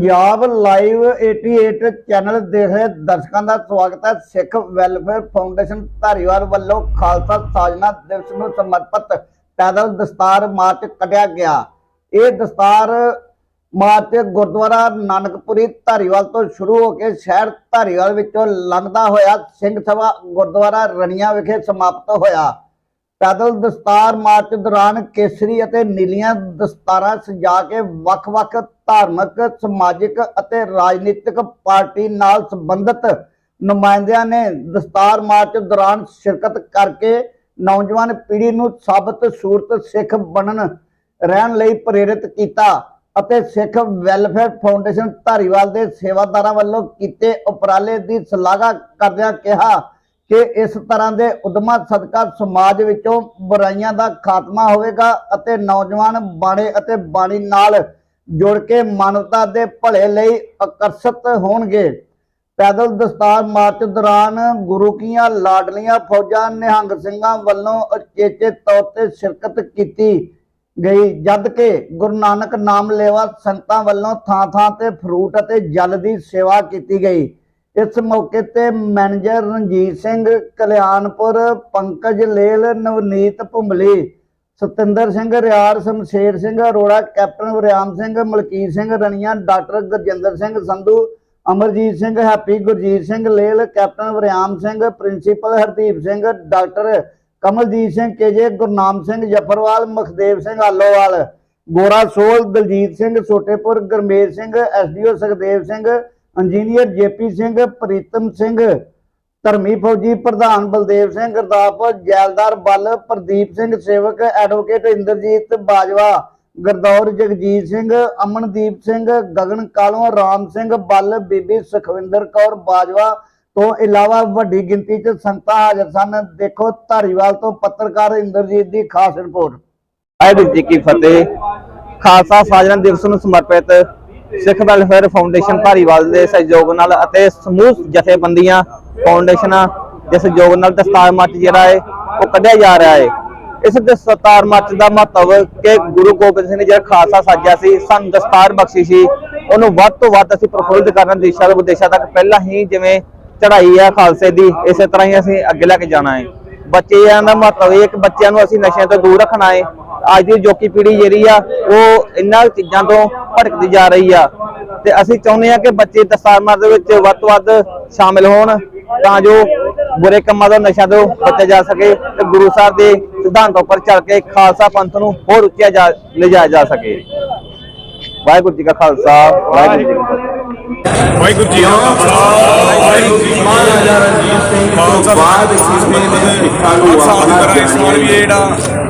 Punjab live 88 channel ਦੇਖ ਰਹੇ ਦਰਸ਼ਕਾਂ ਦਾ ਸਵਾਗਤ ਹੈ। ਸਿੱਖ ਵੈਲਫੇਅਰ ਫਾਊਂਡੇਸ਼ਨ ਧਾਰੀਵਾਲ ਵੱਲੋਂ ਖਾਲਸਾ ਸਾਜਨਾ ਦਿਵਸ ਨੂੰ ਸਮਰਪਿਤ ਪੈਦਲ ਦਸਤਾਰ ਮਾਰਚ ਕੱਢਿਆ ਗਿਆ। ਇਹ ਦਸਤਾਰ ਮਾਰਚ ਗੁਰਦੁਆਰਾ ਨਾਨਕਪੁਰੀ ਧਾਰੀਵਾਲ ਤੋਂ ਸ਼ੁਰੂ ਹੋ ਕੇ ਸ਼ਹਿਰ ਧਾਰੀਵਾਲ ਵਿੱਚੋਂ ਲੰਘਦਾ ਹੋਇਆ ਸਿੰਘ ਸਭਾ ਗੁਰਦੁਆਰਾ ਰਣੀਆਂ ਵਿਖੇ ਸਮਾਪਤ ਹੋਇਆ। ਪੈਦਲ ਦਸਤਾਰ ਮਾਰਚ ਦੌਰਾਨ ਕੇਸਰੀ ਅਤੇ ਨੀਲੀਆਂ ਦਸਤਾਰਾਂ ਸਜਾ ਕੇ ਵੱਖ-ਵੱਖ ਧਾਰਮਿਕ, ਸਮਾਜਿਕ ਅਤੇ ਰਾਜਨੀਤਿਕ ਪਾਰਟੀ ਨਾਲ ਸੰਬੰਧਿਤ ਨੁਮਾਇੰਦਿਆਂ ਨੇ ਦਸਤਾਰ ਮਾਰਚ ਦੌਰਾਨ ਸ਼ਿਰਕਤ ਕਰਕੇ ਨੌਜਵਾਨ ਪੀੜ੍ਹੀ ਨੂੰ ਸਾਬਤ ਸੂਰਤ ਸਿੱਖ ਬਣਨ ਰਹਿਣ ਲਈ ਪ੍ਰੇਰਿਤ ਕੀਤਾ ਅਤੇ ਸਿੱਖ ਵੈਲਫੇਅਰ ਫਾਊਂਡੇਸ਼ਨ ਧਾਰੀਵਾਲ ਦੇ ਸੇਵਾਦਾਰਾਂ ਵੱਲੋਂ ਕੀਤੇ ਉਪਰਾਲੇ ਦੀ ਸ਼ਲਾਘਾ ਕਰਦਿਆਂ ਕਿਹਾ ਕਿ ਇਸ ਤਰ੍ਹਾਂ ਦੇ ਉਦਮਾਂ ਸਦਕਾ ਸਮਾਜ ਵਿੱਚੋਂ ਬੁਰਾਈਆਂ ਦਾ ਖਾਤਮਾ ਹੋਵੇਗਾ ਅਤੇ ਨੌਜਵਾਨ ਬਾਣੇ ਅਤੇ ਬਾਣੀ ਨਾਲ ਜੁੜ ਕੇ ਮਾਨਵਤਾ ਦੇ ਭਲੇ ਲਈ ਆਕਰਸ਼ਿਤ ਹੋਣਗੇ। ਪੈਦਲ ਦਸਤਾਰ ਮਾਰਚ ਦੌਰਾਨ ਗੁਰੂ ਕੀਆਂ ਲਾਡਲੀਆਂ ਫੌਜਾਂ ਨਿਹੰਗ ਸਿੰਘਾਂ ਵੱਲੋਂ ਅਚੇਚੇ ਤੌਰ ਤੇ ਸ਼ਿਰਕਤ ਕੀਤੀ ਗਈ, ਜਦ ਕਿ ਗੁਰੂ ਨਾਨਕ ਨਾਮ ਲੇਵਾ ਸੰਗਤਾਂ ਵੱਲੋਂ ਥਾਂ-ਥਾਂ ਤੇ ਫਰੂਟ ਅਤੇ ਜਲ ਦੀ ਸੇਵਾ ਕੀਤੀ ਗਈ। ਇਸ ਮੌਕੇ ਤੇ manager Ranjit Singh, Kalyanpur, Pankaj Lel, Navneet Bhumbli, Satinder Singh Riar, Shamsher Singh Arora, captain Wariam Singh, Malkit Singh Ranian, doctor Gurjinder Singh Sandhu, Amarjit Singh Happy, Gurjit Singh Lel, captain Wariam Singh, principal Hardeep Singh, doctor Kamaljit Singh KJ Gurnam Singh, Zafarwal, Makhdev Singh Alowal, Gora Sol, Daljit Singh Chhotepur Garmej Singh SDO Sukhdev Singh engineer JP Singh, Pritam Singh, Dharmi ਫੌਜੀ ਪ੍ਰਧਾਨ ਬਲਦੇਵ ਸਿੰਘ ਗੁਰਦਾਸਪੁਰ ਜੈਲਦਾਰ ਬਲ, ਪ੍ਰਦੀਪ ਸਿੰਘ, ਸੇਵਕ advocate Inderjit Bajwa, ਗਰਦੌਰ Jagjit Singh, Amandeep Singh, Gagan Kalon, Ram Singh Bal, ਬੀਬੀ ਸੁਖਵਿੰਦਰ ਕੌਰ ਬਾਜਵਾ ਤੋਂ ਇਲਾਵਾ ਵੱਡੀ ਗਿਣਤੀ 'ਚ ਸੰਗਤਾਂ ਹਾਜ਼ਰ ਸਨ। ਦੇਖੋ ਧਾਰੀਵਾਲ ਤੋਂ ਪੱਤਰਕਾਰ ਇੰਦਰਜੀਤ ਦੀ ਖਾਸ ਰਿਪੋਰਟ। ਵਾਹਿਗੁਰੂ ਜੀ ਕੀ ਫਤਿਹ। ਖਾਲਸਾ ਸਾਜਨਾ ਦਿਵਸ ਨੂੰ ਸਮਰਪਿਤ ਸਿੱਖ ਵੈਲਫੇਅਰ ਫਾਊਂਡੇਸ਼ਨ ਧਾਰੀਵਾਲ ਦੇ ਸਹਿਯੋਗ ਨਾਲ ਅਤੇ ਸਮੂਹ ਜਥੇਬੰਦੀਆਂ ਫਾਊਂਡੇਸ਼ਨਾਂ ਦੇ ਸਹਿਯੋਗ ਨਾਲ ਦਸਤਾਰ ਮਾਰਚ ਜਿਹੜਾ ਹੈ, ਉਹ ਕੱਢਿਆ ਜਾ ਰਿਹਾ ਹੈ। ਇਸ ਦਸਤਾਰ ਮਾਰਚ ਦਾ ਮਹੱਤਵ ਕਿ ਗੁਰੂ ਗੋਬਿੰਦ ਸਿੰਘ ਨੇ ਜਿਹੜਾ ਖਾਲਸਾ ਸਾਜਿਆ ਸੀ, ਸਾਨੂੰ ਦਸਤਾਰ ਬਖਸ਼ੀ ਸੀ, ਉਹਨੂੰ ਵੱਧ ਤੋਂ ਵੱਧ ਅਸੀਂ ਪ੍ਰਫੁੱਲਿਤ ਕਰਨ ਦੇਸ਼ਾਂ ਤੋਂ ਵਿਦੇਸ਼ਾਂ ਤੱਕ ਪਹਿਲਾਂ ਹੀ ਜਿਵੇਂ ਚੜਾਈ ਹੈ ਖਾਲਸੇ ਦੀ, ਇਸੇ ਤਰ੍ਹਾਂ ਹੀ ਅਸੀਂ ਅੱਗੇ ਲੈ ਕੇ ਜਾਣਾ ਹੈ। ਬੱਚਿਆਂ ਦਾ ਮਹੱਤਵ ਇਹ ਕਿ ਬੱਚਿਆਂ ਨੂੰ ਅਸੀਂ ਨਸ਼ਿਆਂ ਤੋਂ ਦੂਰ ਰੱਖਣਾ ਹੈ ਅੱਜ ਦੀ ਜੋਕੀ ਪੀੜ੍ਹੀ ਜਿਹੜੀ ਆ ਉਹ ਇਹਨਾਂ ਚੀਜ਼ਾਂ ਤੋਂ ਭਟਕਦੀ ਜਾ ਰਹੀ ਆ। ਤੇ ਅਸੀਂ ਚਾਹੁੰਦੇ ਆ ਕਿ ਬੱਚੇ ਦਸਤਾਰ ਮਾਰ ਦੇ ਵਿੱਚ ਵੱਧ ਤੋਂ ਵੱਧ ਸ਼ਾਮਿਲ ਹੋਣ ਤਾਂ ਜੋ ਬੁਰੇ ਕੰਮਾਂ ਤੋਂ ਨਸ਼ਾ ਤੋਂ ਬਚਿਆ ਜਾ ਸਕੇ ਤੇ ਗੁਰੂ ਸਾਹਿਬ ਦੇ ਸਿਧਾਂਤਾਂ ਉੱਪਰ ਚੱਲ ਕੇ ਖਾਲਸਾ ਪੰਥ ਨੂੰ ਹੋਰ ਉੱਚਿਆ ਜਾ ਲਿਜਾਇਆ ਜਾ ਸਕੇ। ਵਾਹਿਗੁਰੂ ਜੀ ਕਾ ਖਾਲਸਾ ਵਾਹਿਗੁਰੂ ਜੀ ਕੀ ਫਤਿਹ। ਵਾਹਿਗੁਰੂ ਜੀ ਕਾ ਖਾਲਸਾ ਵਾਹਿਗੁਰੂ ਜੀ ਕੀ ਫਤਿਹ। ਦੀ ਤਰ੍ਹਾਂ ਇਸ ਵਾਰ ਵੀ ਇਹ ਜਿਹੜਾ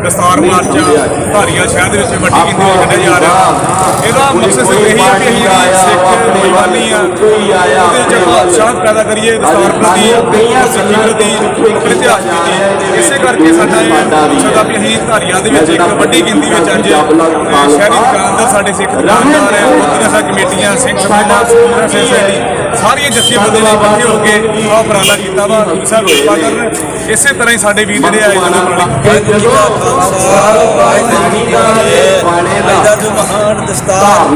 ਦਸਤਾਰ ਮਾਰਚ ਆ, ਸ਼ਹਿਰ ਦੇ ਵਿੱਚ ਵੱਡੀ ਗਿਣਤੀ ਵਿੱਚ ਕੱਢਿਆ ਜਾ ਰਿਹਾ ਇਹਦਾ ਮਕਸਦ ਸਿਰਫ ਇਹੀ ਹੈ ਕਿ ਅਸੀਂ ਜਿਹੜੀ ਸਿੱਖ ਦੀਵਾਨੀ ਆ ਉਹਦੇ ਚ ਉਤਸ਼ਾਹ ਪੈਦਾ ਕਰੀਏ ਦਸਤਾਰ ਪ੍ਰਤੀ ਔਰ ਸਿੱਖੀ ਪ੍ਰਤੀ ਆਪਣੇ ਇਤਿਹਾਸ ਪ੍ਰਤੀ। ਇਸੇ ਕਰਕੇ ਸਾਡਾ ਇਹ ਮਕਸਦ ਆ ਵੀ ਅਸੀਂ ਧਾਰੀਵਾਲ ਦੇ ਵਿੱਚ ਇੱਕ ਵੱਡੀ ਗਿਣਤੀ ਵਿੱਚ ਅੱਜ ਅਹ, ਸ਼ਹਿਰੀ ਦੁਕਾਨਦਾਰ ਸਾਡੇ ਸਿੱਖ ਦੁਕਾਨਦਾਰ ਹੈ ਮੁਖਤਲਿਫ ਕਮੇਟੀਆਂ ਸਿੰਘ ਸਭਾ ਸੁਖਮਨੀ ਸੋਸਾਇਟੀ ਸਾਰੀਆਂ ਜਥੇਬੰਦੀਆਂ ਨੇ ਇਕੱਠੇ ਹੋ ਕੇ ਆਹ ਉਪਰਾਲਾ ਕੀਤਾ ਵਾ। ਗੁਰੂ ਸਾਹਿਬ ਇਸੇ ਤਰ੍ਹਾਂ ਹੀ ਸਾਡੇ ਵੀਰ ਜਿਹੜੇ ਆਏ ਜਨ ਖਾਲਸਾ ਵਾਹਿਗੁਰੂ ਜੀ ਕੀ ਫਤਿਹ ਅੱਜ ਦਾ ਜੋ ਮਹਾਨ ਦਸਤਾਰ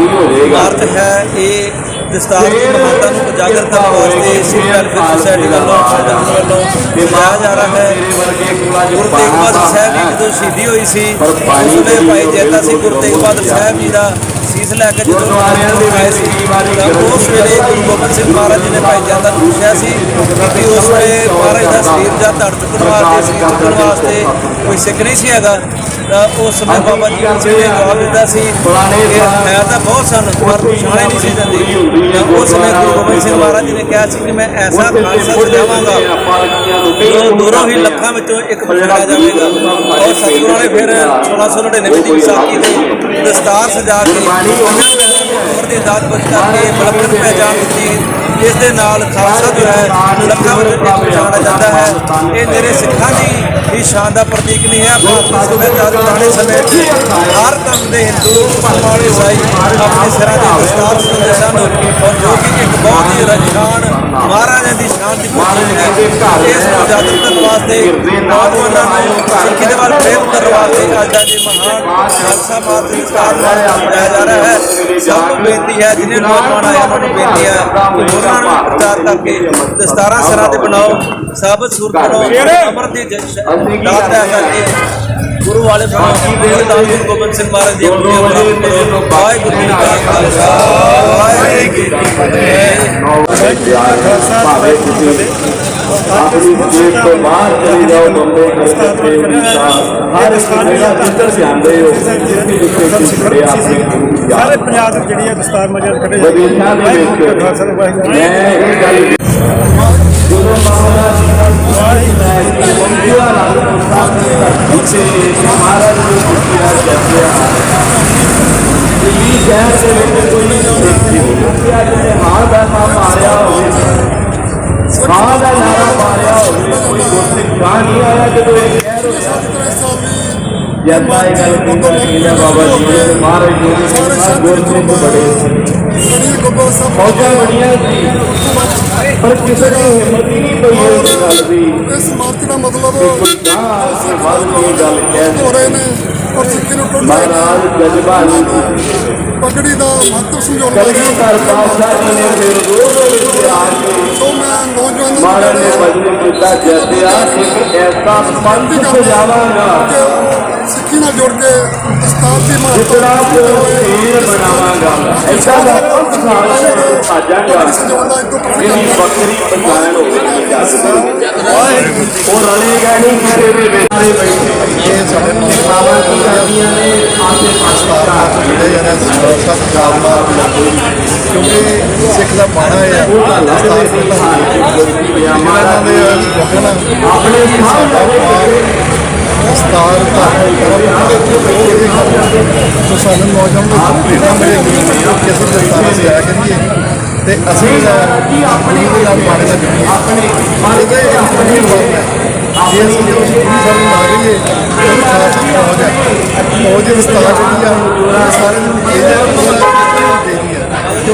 ਮਾਰਚ ਹੈ ਇਹ ਦਸਤਾਰ ਦੀ ਮਹਾਨਤਾ ਨੂੰ ਉਜਾਗਰ ਕਰਨ ਵਾਸਤੇ ਸਿੱਖ ਵੈਲਫੇਅਰ ਸੁਸਾਇਟੀ ਵੱਲੋਂ ਸੰਗਠਨ ਵੱਲੋਂ ਜਾ ਰਿਹਾ ਹੈ ਗੁਰੂ ਤੇਗ ਬਹਾਦਰ ਸਾਹਿਬ ਜਦੋਂ ਸ਼ਹੀਦੀ ਹੋਈ ਸੀ ਉਸ ਵੇਲੇ ਭਾਈ ਜੈਤਾ ਸਿੰਘ ਗੁਰੂ ਤੇਗ ਬਹਾਦਰ ਸਾਹਿਬ ਜੀ ਦਾ ਸੀਸ ਲੈ ਕੇ ਜਦੋਂ ਅਨੰਦਪੁਰ ਆਏ ਸੀ ਤਾਂ ਉਸ ਵੇਲੇ ਗੁਰੂ ਗੋਬਿੰਦ ਸਿੰਘ ਮਹਾਰਾਜ ਜੀ ਨੇ ਭਾਈ ਜੈਤਾ ਨੂੰ ਪੁੱਛਿਆ ਸੀ ਕਿ ਉਸ ਵੇਲੇ ਮਹਾਰਾਜ ਦਾ ਸਰੀਰ ਜਾਂ ਧੜ ਚੁੱਕਣ ਵਾਸਤੇ ਸਰੀਰ ਚੁੱਕਣ ਵਾਸਤੇ ਕੋਈ ਸਿੱਖ ਨਹੀਂ ਸੀ ਹੈਗਾ। ਤਾਂ ਉਸ ਸਮੇਂ ਬਾਬਾ ਜੀ ਸਿੰਘ ਨੇ ਜਵਾਬ ਦਿੱਤਾ ਸੀ ਕਿ ਹੈ ਤਾਂ ਬਹੁਤ ਸਨ ਪਰ ਪਛਾਣੇ ਨਹੀਂ ਸੀ ਜਾਂਦੇ। ਤਾਂ ਉਸ ਸਮੇਂ ਗੁਰੂ ਗੋਬਿੰਦ ਸਿੰਘ ਮਹਾਰਾਜ ਜੀ ਨੇ ਕਿਹਾ ਸੀ ਕਿ ਮੈਂ ਐਸਾ ਖਾਲਸਾ ਸਜਾਵਾਂਗਾ ਜੋ ਦੂਰੋਂ ਹੀ ਲੱਖਾਂ ਵਿੱਚੋਂ ਇੱਕ ਪਛਾਣਿਆ ਜਾਵੇਗਾ। ਔਰ ਸਤਿਗੁਰਾਂ ਨੇ ਫਿਰ 1699 ਦੀ ਵਿਸਾਖੀ ਤੇ ਦਸਤਾਰ ਸਜਾ ਕੇ ਉਮਰ ਦੀ ਦਾਤ ਬਚ ਕਰਕੇ ਬਲਬਲ ਪਹਿਚਾਨ ਦਿੱਤੀ। ਇਸ ਦੇ ਨਾਲ ਖਾਲਸਾ ਜੋ ਹੈ, ਲੱਖਾਂ ਵਜੇ ਪਛਾਣਿਆ ਜਾਂਦਾ ਹੈ। ਇਹ ਮੇਰੇ ਸਿੱਖਾਂ ਦੀ ਹੀ ਸ਼ਾਨ ਦਾ ਪ੍ਰਤੀਕ ਨਹੀਂ ਹੈ। ਭਾਰਤੀ ਸੱਭਿਆਚਾਰ ਪੁਰਾਣੇ ਸਮੇਂ ਹਰ ਧਰਮ ਦੇ ਹਿੰਦੂ ਮੁਸਲਮਾਨ ਈਸਾਈ ਆਪਣੇ ਸਿਰਾਂ ਤੇ ਦਸਤਾਰ ਸੁਣਦੇ ਸਨ। ਔਰ ਜੋ ਕਿ ਇੱਕ ਬਹੁਤ ਹੀ ਰਜਸ਼ਾਨ ਮਹਾਰਾਜਾ ਦੀ ਸ਼ਾਨ ਦੀ ਪ੍ਰਤੀਕ ਹੈ। ਇਸ ਨੂੰ ਉਜਾਗਰ ਕਰਨ ਵਾਸਤੇ ਨੌਜਵਾਨਾਂ ਨੂੰ ਸਿੱਖੀ ਦੇ ਵੱਲ ਪ੍ਰੇਰਿਤ ਕਰਨ ਵਾਸਤੇ ਅੱਜ ਦਾ ਇਹ ਮਹਾਨ ਖਾਲਸਾ ਮਾਰਚ ਦੀ ਸਟਾਰ ਮਨਾਇਆ ਜਾ ਰਿਹਾ ਹੈ। ਸਭ ਨੂੰ ਬੇਨਤੀ ਹੈ ਜਿਹਨੇ ਨੌਜਵਾਨ ਆਏ ਉਹਨਾਂ ਨੂੰ ਬੇਨਤੀ ਹੈ। ਕਿ ਹੋਰਾਂ ਨੂੰ ਪ੍ਰਚਾਰ ਕਰਕੇ ਦਸਤਾਰਾਂ ਸਿਰਾਂ ਤੇ ਬਣਾਓ ਸਾਬਤ ਸੂਰਤ ਬਣਾਓ ਅਮਰ ਦੀ ਦਾਤ ਹੈ ਕਰਕੇ ਗੁਰੂ ਵਾਲੇ ਬਣਾਓ ਗੁਰੂ ਗੁਰੂ ਗੋਬਿੰਦ ਸਿੰਘ ਮਹਾਰਾਜ ਦੀ ਅਮਰ ਕਰੋ ਵਾਹਿਗੁਰੂ ਜੀ ਕਾ ਖਾਲਸਾ। ਵਾਹਿਗੁਰੂ ਜੀ ਕੀ ਫਤਿਹ ਆਪਣੀ ਸਟੇਟ ਤੋਂ ਬਾਹਰ ਚਲੇ ਜਾਓ ਬੰਬੇ ਕਲਕੱਤੇ ਉੜੀਸਾ ਹਰ ਇੱਕ ਜਗ੍ਹਾ ਜਿੱਧਰ ਜਾਂਦੇ ਹੋ ਜਿੱਥੇ ਖੜੇ ਆਪਣੇ ਗੁਰੂ ਦੀ ਯਾਦ ਸਾਰੇ ਪੰਜਾਬ ਦੀ ਜਿਹੜੀ ਹੈ ਦਸਤਾਰ ਮਜਾ ਕੱਢੇ ਵਿਦੇਸ਼ਾਂ ਦੇ ਵਿੱਚ ਖਾਲਸਾ ਵਾਹਿਗੁਰੂ ਮੈਂ ਇਹ ਗੱਲ ਜਦੋਂ ਮਹਾਰਾਜ ਜੀ ਮੈਂ ਕਿ ਮੰਗਿਆ ਰਾਮ ਸਾਹਿਬ ਦੇ ਧਰਤੀ ਤੇ ਮਹਾਰਾਜ ਨੂੰ ਪੁੱਛਿਆ ਜੱਜਿਆ ਦਿੱਲੀ ਸ਼ਹਿਰ ਦੇ ਵਿੱਚ ਕੋਈ ਦੇਖੀ ਹੋਵੇ ਅੱਜ ਨੇ ਹਾਂ ਦਾ ਨਾਮ ਮਾਰਿਆ ਹੋਵੇ ਹਾਂ ਦਾ ਨਾਰਾ ਮਾਰਿਆ ਆਇਆ ਜਦੋਂ ਇਹ ਕਹਿ ਰਿਹਾ ਜਨਤਾ ਇਹ ਗੱਲ ਕਹਿੰਦਾ ਕਿ ਬਾਬਾ ਜੀ ਨੇ ਮਹਾਰਾਜ ਜੀ ਨੇ ਗੁਰਸਿੱਖ ਬੜੇ ਫੌਜਾਂ ਬੜੀਆਂ ਸੀ ਪਰ ਕਿਸੇ ਦੀ ਹਿੰਮਤ ਹੀ ਨਹੀਂ ਪਈ ਇਸ ਗੱਲ ਦੀ ਇਸ ਮਾਰਕ ਦਾ ਮਤਲਬ ਕੋਈ ਮਹਾਰਾਜ ਜਜ਼ਬਾ ਨਹੀਂ ਪਗੜੀ ਦਾ ਮਹੱਤਵ ਸਮਝਾਉਣ ਕਲਗੀ ਕਰ ਪਾਤਸ਼ਾਹ ਜੀ ਨੇ ਫਿਰ ਰੋਜ਼ ਵਿੱਚ ਆ ਕੇ ਨੌਜਵਾਨਾਂ ਨੇ ਨੂੰ ਭਜਨ ਕੀਤਾ ਜੱਜਿਆ ਇੱਕ ਐਸਾ ਪੰਥ ਸਜਾਵਾਂਗਾ ਕਿ ਸਿੱਖੀ ਨਾਲ ਜੁੜ ਕੇ ਦਸਤਾਰ ਦੀ ਜਿਤਨਾ ਮਹੱਤਤਾ ਜੋ ਤੀਰ ਬਣਾਵਾਂਗਾ ਐਸਾ ਦਾ ਪੰਥ ਸਾਲ ਸਾਜਾਂਗਾ ਮੇਰੀ ਬੱਕਰੀ ਪਛਾਣ ਹੋਵੇਗੀ ਜੱਜ ਦੀ ਉਹ ਰਲੇਗਾ ਨਹੀਂ ਕਿਸੇ ਦੇ ਵਿੱਚ ਬੈਠੇ ਇਹ ਸਾਡੇ ਕੀ ਕਰਦੀਆਂ ਨੇ ਆਪੇ ਪਾਸਤਾ ਜਿਹੜੇ ਯਾਰ ਸਭ ਪੰਜਾਬ ਦਾ ਕਿਉਂਕਿ ਸਿੱਖ ਦਾ ਬਾਣਾ ਹੈ। ਦਸਤਾਰ ਮਹਾਰਾਜ ਦੇ ਵਖਣਾ ਆਪਣੇ ਦਸਤਾਰ ਦਾ ਸੋ ਸਾਨੂੰ ਨੌਜਵਾਨ ਨੂੰ ਪ੍ਰੇਰਣਾ ਮਿਲੇਗੀ ਕਿ ਅਸੀਂ ਦਸਤਾਰ ਸਿਆ ਕਰੀਏ ਤੇ ਅਸੀਂ ਆਪਣੀ ਦੇ ਨਾਲ ਬਾਣੇ ਦਾ ਜੁੜੀਏ ਆਪਣੇ ਬਾਣੇ ਦੇ ਆਪਣੀ। ਲੋਕ ਹੈ। ਜੇ ਅਸੀਂ ਸਿੱਖੀ ਸਾਨੂੰ ਲਾ ਗਈਏ ਤਾਂ ਖਾਸ ਫੌਜ ਹੈ ਫੌਜ ਦੀ ਦਸਤਾਰ ਜਿਹੜੀ ਆ ਉਹ ਸਾਰੇ ਨੂੰ ਚਾਹੀਦਾ ਚਾਹੀਦੀ ਹੈ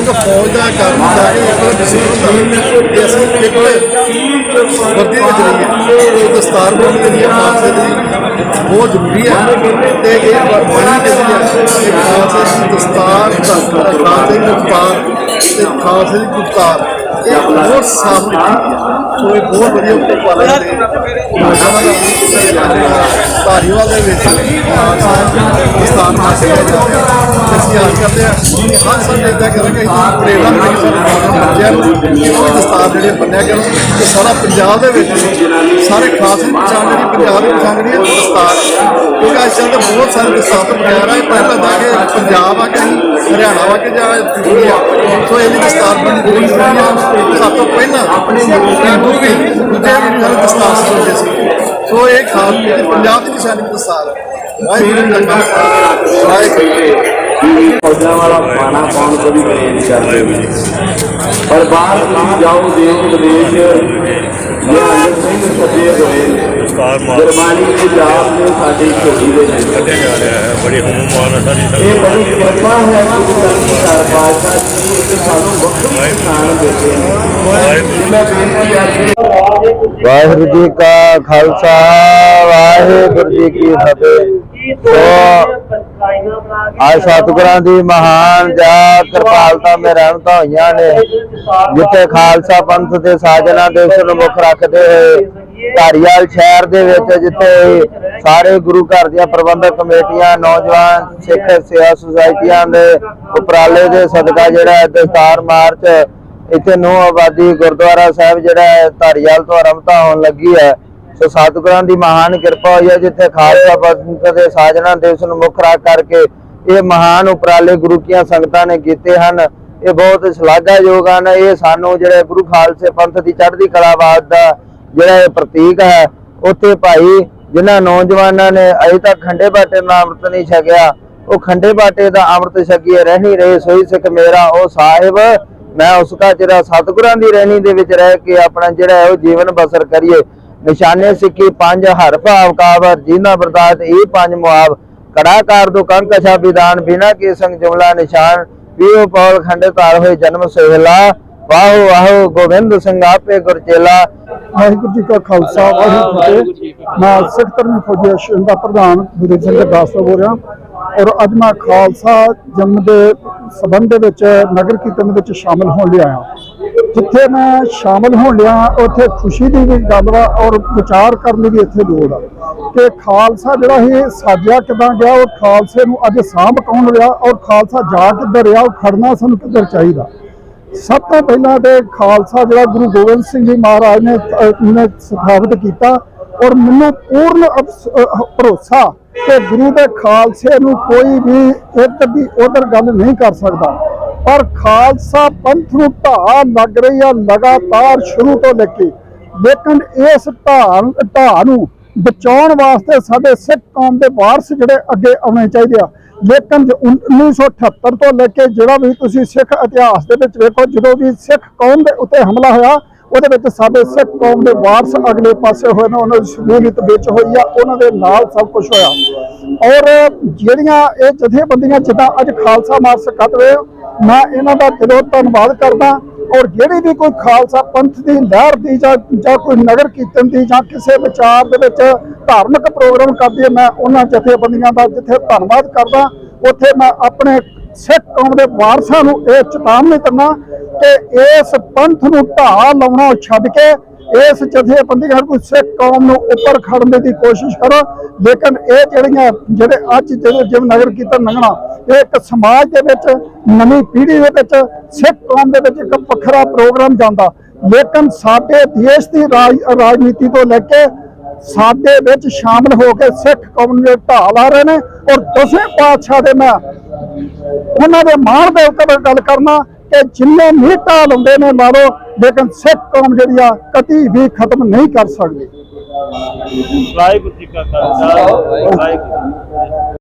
ਕਿਉਂਕਿ ਫੌਜ ਦਾ ਕੰਮ ਜਾ ਕੇ ਇੱਕ ਡਿਸਿਪਲਿਨ ਹੁੰਦਾ ਕਿ ਅਸੀਂ ਇੱਕ ਵਰਦੀ ਵਿੱਚ ਰਹੀਏ ਉਹ ਦਸਤਾਰ ਬੋਲ ਜਿਹੜੀ ਹੈ ਖਾਲਸੇ ਦੀ ਬਹੁਤ ਜ਼ਰੂਰੀ ਹੈ ਤੇ ਇਹ ਬਾਣੀ ਜਿਹੜੀ ਹੈ ਇਹ ਖਾਲਸੇ ਦੀ ਦਸਤਾਰ ਖਾਲਸੇ ਦੀ ਦਸਤਾਰ ਤੇ ਖਾਲਸੇ ਦੀ ਗੁਪਤਾਰ। ਇਹ ਬਹੁਤ ਸਾਫ਼ ਸੋ ਇਹ ਬਹੁਤ ਵਧੀਆ ਉੱਤੇ ਪਾਲਿਆ ਦੇ ਧਾਰੀਵਾਲ ਦੇ ਵਿੱਚ ਖਾਲਸਾ ਦਸਤਾਰ ਮਾਸਿਆ ਜਾ ਅਸੀਂ ਆਸ ਕਰਦੇ ਹਾਂ ਕਿ ਹਰ ਸਾਲ ਇਦਾਂ ਕਰਾਂਗੇ, ਅਸੀਂ ਪ੍ਰੇਰਣਾ ਮਿਲੇਗੀ ਸਾਡੇ ਨੌਜਵਾਨ ਬੱਚਿਆਂ ਨੂੰ ਉਹ ਦਸਤਾਰ ਜਿਹੜੇ ਬੰਨਿਆ ਕਰਨ ਤੇ ਸਾਰਾ ਪੰਜਾਬ ਦੇ ਵਿੱਚ ਸਾਰੇ ਖਾਸ ਪਛਾਣ ਜਿਹੜੀ ਪੰਜਾਬ ਦੀ ਪਛਾਣ ਜਿਹੜੀ ਹੈ ਦਸਤਾਰ ਕਿਉਂਕਿ ਅੱਜ ਕੱਲ੍ਹ ਤਾਂ ਬਹੁਤ ਸਾਰੇ ਦਸਤਾਰ ਤੋਂ ਬਗੈਰ ਇਹ ਪਹਿਲਾਂ ਜਾ ਕਿ ਪੰਜਾਬ ਆ ਕੇ ਹਰਿਆਣਾ ਵਾ ਕੇ ਜਾਂ ਦਿੱਲੀ ਆ ਸੋ ਇਹਦੀ ਦਸਤਾਰ ਬਣੀ ਬਹੁਤ ਜ਼ਰੂਰੀ ਆ ਸਭ ਤੋਂ ਪਹਿਲਾਂ ਆਪਣੇ ਹਿੰਦੂ ਵੀ ਦੂਜੇ ਵੀ ਦਸਤਾਰ ਸਿਉਂਦੇ ਸੀ। ਸੋ ਇਹ ਖਾਸ ਪੰਜਾਬ ਦੀ ਨਿਸ਼ਾਨੀ ਦਸਤਾਰ ਹੈ। ਵਾਹਿਗੁਰੂ ਜੀ ਕਾ ਖਾਲਸਾ। ਵਾਹਿਗੁਰੂ ਫੌਜਾਂ ਵਾਲਾ ਪਾਣਾ ਪਾਉਣ ਤੋਂ ਵੀ ਪਰਹੇਜ਼ ਕਰਦੇ ਕਰਦੇ? ਪਰ ਬਾਹਰ ਤੁਸੀਂ ਜਾਓ ਦੇਸ਼ ਵਿਦੇਸ਼ ਨਿਹੰਗ ਸਿੰਘ ਸੱਜੇ ਹੋਏ ਨੇ। ਗੁਰਬਾਣੀ ਦੇ ਜਾਪ ਨੇ ਸਾਡੀ ਝੋਲੀ ਦੇ ਵਿੱਚ ਕੱਢਿਆ ਜਾ ਰਿਹਾ ਹੈ ਬੜੀ ਹਮੂਮਾਨ ਸਾਡੀ ਇਹ ਬੜੀ ਕਿਰਪਾ ਹੈ ਕਿ ਗੁਰੂ ਘਰ ਪਾਤਸ਼ਾਹ ਜੀ ਇੱਕ ਸਾਨੂੰ ਵੱਖਰੀ ਪਛਾਣ ਦਿੱਤੇ ਨੇ ਵਾਹਿਗੁਰੂ ਜੀ ਕਾ ਖਾਲਸਾ ਵਾਹਿਗੁਰੂ ਜੀ ਕੀ ਫਤਿਹ। ਸੋ ਸਤਿਗੁਰਾਂ ਦੀ ਮਹਾਨ ਜਾ ਕਿਰਪਾਲਤਾ ਮੇ ਹੋਈਆਂ ਨੇ। ਜਿੱਥੇ ਖਾਲਸਾ ਪੰਥ ਦੇ ਸਾਜਨਾ ਦਿਵਸ ਨੂੰ ਮੁੱਖ ਰੱਖਦੇ ਹੋਏ, ਧਾਰੀਵਾਲ ਸ਼ਹਿਰ ਦੇ ਵਿੱਚ ਜਿੱਥੇ ਸਾਰੇ ਗੁਰੂ ਘਰ ਦੀਆਂ ਪ੍ਰਬੰਧਕ ਕਮੇਟੀਆਂ, ਨੌਜਵਾਨ, ਸਿੱਖ ਸੇਵਾ ਸੁਸਾਇਟੀਆਂ ਦੇ ਉਪਰਾਲੇ ਦੇ ਸਦਕਾ ਜਿਹੜਾ ਹੈ, ਦਸਤਾਰ ਮਾਰਚ, ਇੱਥੇ ਨੋ ਆਬਾਦੀ ਗੁਰਦੁਆਰਾ ਸਾਹਿਬ ਜਿਹੜਾ ਹੈ, ਧਾਰੀਵਾਲ ਤੋਂ ਆਰੰਭਤਾ ਹੋਣ ਲੱਗੀ ਹੈ। ਸੋ ਸਤਿਗੁਰਾਂ ਦੀ ਮਹਾਨ ਕਿਰਪਾ ਹੋਈ ਹੈ ਜਿੱਥੇ ਖਾਲਸਾ ਪੰਥ ਦੇ ਸਾਜਣਾ ਦਿਵਸ ਨੂੰ ਮੁੱਖ ਰੱਖ ਕਰਕੇ ਇਹ ਮਹਾਨ ਉਪਰਾਲੇ ਗੁਰੂ ਕੀਆਂ ਸੰਗਤਾਂ ਨੇ ਕੀਤੇ ਹਨ। ਇਹ ਬਹੁਤ ਸ਼ਲਾਘਾਯੋਗ ਹਨ। ਇਹ ਸਾਨੂੰ ਜਿਹੜੇ ਗੁਰੂ ਖਾਲਸੇ ਪੰਥ ਦੀ ਚੜ੍ਹਦੀ ਕਲਾਵਾਦ ਦਾ ਜਿਹੜਾ ਇਹ ਪ੍ਰਤੀਕ ਹੈ, ਉੱਥੇ ਭਾਈ ਜਿਨ੍ਹਾਂ ਨੌਜਵਾਨਾਂ ਨੇ ਅਜੇ ਤੱਕ ਖੰਡੇ ਬਾਟੇ ਦਾ ਅੰਮ੍ਰਿਤ ਨਹੀਂ ਛਕਿਆ, ਉਹ ਖੰਡੇ ਬਾਟੇ ਦਾ ਅੰਮ੍ਰਿਤ ਛਕੀਏ, ਰਹਿਣੀ ਰਹੇ ਸੋਈ ਸਿੱਖ ਮੇਰਾ, ਉਹ ਸਾਹਿਬ, ਮੈਂ ਉਸ ਕਾ ਜਿਹੜਾ ਸਤਿਗੁਰਾਂ ਦੀ ਰਹਿਣੀ ਦੇ ਵਿੱਚ ਰਹਿ ਕੇ ਆਪਣਾ ਜਿਹੜਾ ਹੈ ਉਹ ਜੀਵਨ ਬਸਰ ਕਰੀਏ। ਨਿਸ਼ਾਨੇ ਸਿੱਖੀ ਪੰਜ ਹਰਫ ਆਵਕਾਵਰ ਜਿਨਾ ਬਰਦਾਤ ਇਹ ਪੰਜ ਮੁਆਬ ਕੜਾਕਾਰ ਦੋ ਕੰਕਸ਼ਾ ਵਿਦਾਨ ਬਿਨਾ ਕੀ ਸੰਗ ਜੁਮਲਾ ਨਿਸ਼ਾਨ ਪੀਓ ਪੌਲ ਖੰਡੇ ਤਾਰ ਹੋਏ ਜਨਮ ਸੋਹਿਲਾ। ਵਾਹੋ ਵਾਹੋ ਗੋਬਿੰਦ ਸਿੰਘ ਆਪੇ ਗੁਰਚੇਲਾ ਵਾਹਿਗੁਰੂ ਜੀ ਕਾ ਖਾਲਸਾ ਵਾਹਿਗੁਰੂ ਜੀ ਮੈਂ ਸਿੱਖ ਧਰਮ ਫੌਜੀ ਅਸ਼ਰਨ ਦਾ ਪ੍ਰਧਾਨ ਗੁਰਦੇਵ ਸਿੰਘ ਦਾਸ ਤੋਂ ਬੋਲ ਰਿਹਾ। ਔਰ ਅੱਜ ਮੈਂ ਖਾਲਸਾ ਜਨਮ ਦੇ ਸਬੰਧ ਦੇ ਵਿੱਚ ਨਗਰ ਕੀਰਤਨ ਵਿੱਚ ਸ਼ਾਮਲ ਹੋਣ ਲਈ ਆਇਆ। ਜਿੱਥੇ ਮੈਂ ਸ਼ਾਮਲ ਹੋਣ ਲਿਆ ਉੱਥੇ ਖੁਸ਼ੀ ਦੀ ਵੀ ਗੱਲ ਵਾ ਔਰ ਵਿਚਾਰ ਕਰਨ ਦੀ ਵੀ ਇੱਥੇ ਲੋੜ ਆ। ਕਿ ਖਾਲਸਾ ਜਿਹੜਾ ਇਹ ਸਾਜਿਆ ਕਿਦਾਂ ਗਿਆ ਔਰ ਖਾਲਸੇ ਨੂੰ ਅੱਜ ਸਾਂਭ ਕੌਣ ਰਿਹਾ, ਔਰ ਖਾਲਸਾ ਜਾ ਕਿੱਧਰ ਰਿਹਾ, ਉਹ ਖੜਨਾ ਸਾਨੂੰ ਕਿੱਧਰ ਚਾਹੀਦਾ? ਸਭ ਤੋਂ ਪਹਿਲਾਂ ਤੇ ਖਾਲਸਾ ਜਿਹੜਾ ਗੁਰੂ ਗੋਬਿੰਦ ਸਿੰਘ ਜੀ ਮਹਾਰਾਜ ਨੇ ਨੇ ਸਥਾਪਿਤ ਕੀਤਾ, ਔਰ ਮੈਨੂੰ ਪੂਰਨ ਭਰੋਸਾ ਕਿ ਗੁਰੂ ਦੇ ਖਾਲਸੇ ਨੂੰ ਕੋਈ ਵੀ ਇੱਧਰ ਦੀ ਉਧਰ ਗੱਲ ਨਹੀਂ ਕਰ ਸਕਦਾ। ਪਰ ਖਾਲਸਾ ਪੰਥ ਨੂੰ ਢਾਹ ਲੱਗ ਰਹੀ ਆ ਲਗਾਤਾਰ ਸ਼ੁਰੂ ਤੋਂ ਲੈ ਕੇ। ਲੇਕਿਨ ਇਸ ਢਾਹ ਢਾਹ ਨੂੰ ਬਚਾਉਣ ਵਾਸਤੇ ਸਾਡੇ ਸਿੱਖ ਕੌਮ ਦੇ ਵਾਰਸ ਜਿਹੜੇ ਅੱਗੇ ਆਉਣੇ ਚਾਹੀਦੇ ਆ। ਲੇਕਿਨ ਜ- ਉਨ- 1978 ਤੋਂ ਲੈ ਕੇ ਜਿਹੜਾ ਵੀ ਤੁਸੀਂ ਸਿੱਖ ਇਤਿਹਾਸ ਦੇ ਵਿੱਚ ਵੇਖੋ, ਜਦੋਂ ਵੀ ਸਿੱਖ ਕੌਮ ਦੇ ਉੱਤੇ ਹਮਲਾ ਹੋਇਆ, ਉਹਦੇ ਵਿੱਚ ਸਾਡੇ ਸਿੱਖ ਕੌਮ ਦੇ ਵਾਰਸ ਅਗਲੇ ਪਾਸੇ ਹੋਏ ਨੇ, ਉਹਨਾਂ ਦੀ ਸ਼ਮੂਲੀਅਤ ਵਿੱਚ ਹੋਈ ਆ, ਉਹਨਾਂ ਦੇ ਨਾਲ ਸਭ ਕੁਝ ਹੋਇਆ। ਔਰ ਜਿਹੜੀਆਂ ਇਹ ਜਥੇਬੰਦੀਆਂ ਜਿੱਦਾਂ ਅੱਜ ਖਾਲਸਾ ਮਾਰਚ ਕੱਢ ਰਹੇ ਮੈਂ ਇਹਨਾਂ ਦਾ ਦਿਲੋਂ ਧੰਨਵਾਦ ਕਰਦਾ ਔਰ ਜਿਹੜੀ ਵੀ ਕੋਈ ਖਾਲਸਾ ਪੰਥ ਦੀ ਲਹਿਰ ਦੀ ਜਾਂ ਜਾਂ ਕੋਈ ਨਗਰ ਕੀਰਤਨ ਦੀ ਜਾਂ ਕਿਸੇ ਵਿਚਾਰ ਦੇ ਵਿੱਚ ਧਾਰਮਿਕ ਪ੍ਰੋਗਰਾਮ ਕਰਦੀ ਹੈ, ਮੈਂ ਉਹਨਾਂ ਜਥੇਬੰਦੀਆਂ ਦਾ ਜਿੱਥੇ ਧੰਨਵਾਦ ਕਰਦਾ, ਉੱਥੇ ਮੈਂ ਆਪਣੇ ਸਿੱਖ ਕੌਮ ਦੇ ਵਾਰਸਾਂ ਨੂੰ ਇਹ ਚੇਤਾਵਨੀ ਦਿੰਦਾ ਕਿ ਇਸ ਪੰਥ ਨੂੰ ਢਾਹ ਲਾਉਣਾ ਛੱਡ ਕੇ ਇਸ ਜਥੇਬੰਦੀ ਜਥੇਬੰਦੀਆਂ ਕੋਈ ਸਿੱਖ ਕੌਮ ਨੂੰ ਉੱਪਰ ਖੜਨ ਦੀ ਕੋਸ਼ਿਸ਼ ਕਰੋ। ਲੇਕਿਨ ਇਹ ਜਿਹੜੀਆਂ ਜਿਹੜੇ ਅੱਜ ਜਿਹੜੇ ਜਿਵ ਨਗਰ ਕੀਰਤਨ ਲੰਘਣਾ, ਇਹ ਇੱਕ ਸਮਾਜ ਦੇ ਵਿੱਚ, ਨਵੀਂ ਪੀੜ੍ਹੀ ਦੇ ਵਿੱਚ, ਸਿੱਖ ਕੌਮ ਦੇ ਵਿੱਚ ਇੱਕ ਵੱਖਰਾ ਪ੍ਰੋਗਰਾਮ ਜਾਂਦਾ। ਲੇਕਿਨ ਸਾਡੇ ਦੇਸ਼ ਦੀ ਰਾਜ, ਰਾਜਨੀਤੀ ਤੋਂ ਲੈ ਕੇ ਸਾਡੇ ਵਿੱਚ ਸ਼ਾਮਲ ਹੋ ਕੇ ਸਿੱਖ ਕੌਮ ਨੂੰ ਢਾਹ ਲਾ ਰਹੇ ਨੇ। ਔਰ ਦਸਵੇਂ ਪਾਤਸ਼ਾਹ ਦੇ ਮੈਂ ਉਹਨਾਂ ਦੇ ਮਾਣ ਦੇ ਉੱਤੇ ਗੱਲ ਕਰਨਾ ਕਿ ਜਿੰਨੇ ਵੀ ਢਾਹ ਲਾਉਂਦੇ ਨੇ ਮਾਰੋ, ਲੇਕਿਨ ਸਿੱਖ ਕੌਮ ਜਿਹੜੀ ਆ, ਕਦੀ ਵੀ ਖਤਮ ਨਹੀਂ ਕਰ ਸਕਦੀ। ਵਾਹਿਗੁਰੂ ਜੀ ਕਾ ਖਾਲਸਾ, ਵਾਹਿਗੁਰੂ